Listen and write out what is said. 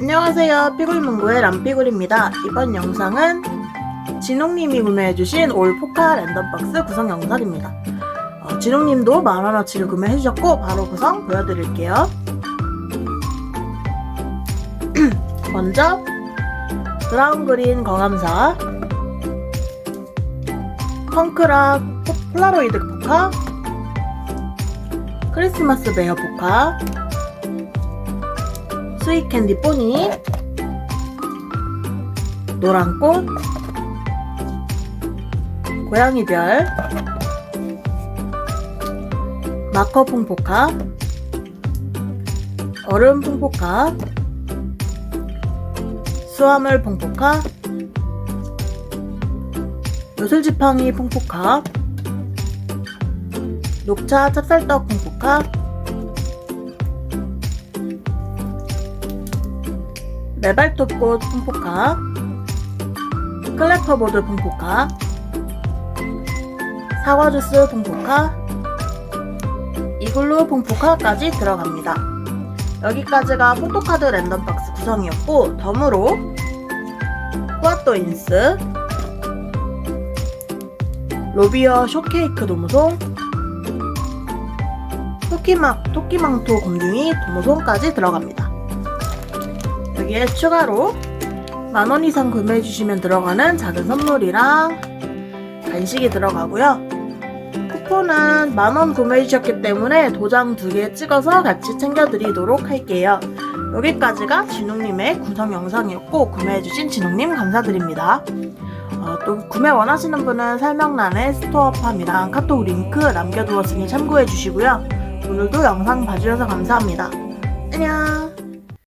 안녕하세요. 피굴문구의 람피굴입니다. 이번 영상은 진홍님이 구매해주신 올 포카 랜덤박스 구성 영상입니다. 어, 진홍님도 만원어치를 구매해주셨고 바로 구성 보여드릴게요. 먼저 브라운 그린 거감사 펑크락 포- 폴라로이드 포카 크리스마스 베어 포카 스윗 캔디 포니 노란 꽃 고양이 별. 마커 풍포카 얼음 풍포카 수화물 풍포카 요술지팡이 풍포카 녹차 찹쌀떡 풍포카 메발톱꽃 풍포카 클래퍼보드 풍포카 사과주스 풍포카 이글루 풍포카까지 들어갑니다. 여기까지가 포토카드 랜덤박스 구성이었고 덤으로 꾸아또인스 로비어 쇼케이크 도무송 토끼막, 토끼망토 곰둥이 도무송까지 들어갑니다. 여기에 추가로 만 원 이상 구매해 주시면 들어가는 작은 선물이랑 간식이 들어가고요. 쿠폰은 만 원 구매해 주셨기 때문에 도장 두 개 찍어서 같이 챙겨드리도록 할게요. 여기까지가 진웅님의 구성 영상이었고 구매해주신 진웅님 감사드립니다. 어, 또 구매 원하시는 분은 설명란에 스토어팜이랑 카톡 링크 남겨두었으니 참고해주시고요. 오늘도 영상 봐주셔서 감사합니다. 안녕!